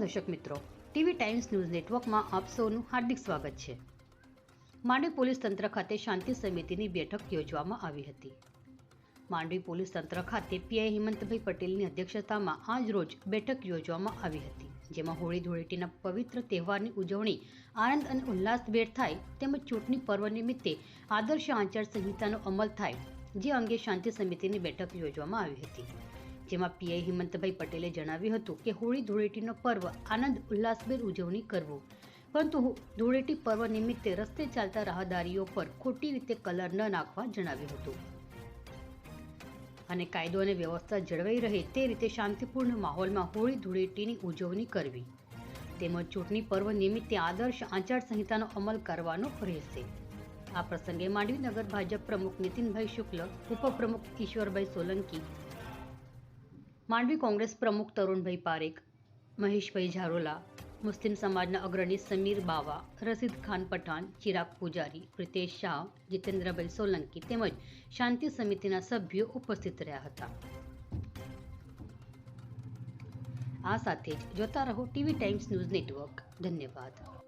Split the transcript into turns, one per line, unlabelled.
દર્શક મિત્રો, TV times news નેટવર્કમાં આપ સૌનું હાર્દિક સ્વાગત છે. માંડવી પોલીસ તંત્ર ખાતે શાંતિ સમિતિની બેઠક યોજવામાં આવી હતી. માંડવી પોલીસ તંત્ર ખાતે પીઆઈ હિમંતભાઈ પટેલની અધ્યક્ષતામાં આજ રોજ બેઠક યોજવામાં આવી હતી, જેમાં હોળી ધૂળેટીના પવિત્ર તહેવારની ઉજવણી, આનંદ અને ઉલ્લાસભેર થાય તેમજ ચૂંટણી પર્વ નિમિત્તે આદર્શ આચાર સંહિતાનો અમલ થાય, જે અંગે શાંતિ સમિતિની બેઠક યોજવામાં આવી હતી. જેમાં પીઆઈ હિમંતભાઈ પટેલે જણાવ્યું હતું કે હોળી ધૂળેટીનો પર્વ આનંદ, ઉલ્લાસભેર ઉજવણી કરવો. પરંતુ ધૂળેટી પર્વ નિમિત્તે રસ્તે ચાલતા રાહદારીઓ પર ખોટી રીતે કલર ન નાખવા જણાવ્યું હતું. અને કાયદો અને વ્યવસ્થા જળવાઈ રહે તે રીતે શાંતિપૂર્ણ માહોલમાં હોળી ધૂળેટીની ઉજવણી કરવી. તેમજ ચૂંટણી પર્વ નિમિત્તે આદર્શ આચાર સંહિતાનો અમલ કરવાનો રહેશે. આ પ્રસંગે માંડવી નગર ભાજપ પ્રમુખ નીતિનભાઈ શુક્લ, ઉપપ્રમુખ ઈશ્વરભાઈ સોલંકી માંડવી કોંગ્રેસ પ્રમુખ તરુણભાઈ પારેખ, મહેશભાઈ ઝારોલા, મુસ્લિમ સમાજના અગ્રણી સમીર બાવા રસીદ ખાન પઠાણ, ચિરાગ પૂજારી, પ્રિતેશ શાહ, જીતેન્દ્રભાઈ સોલંકી તેમજ શાંતિ સમિતિના સભ્યો ઉપસ્થિત રહ્યા હતા. આ સાથે જ જોતા રહો ટીવી ટાઈમ્સ ન્યૂઝ નેટવર્ક. ધન્યવાદ.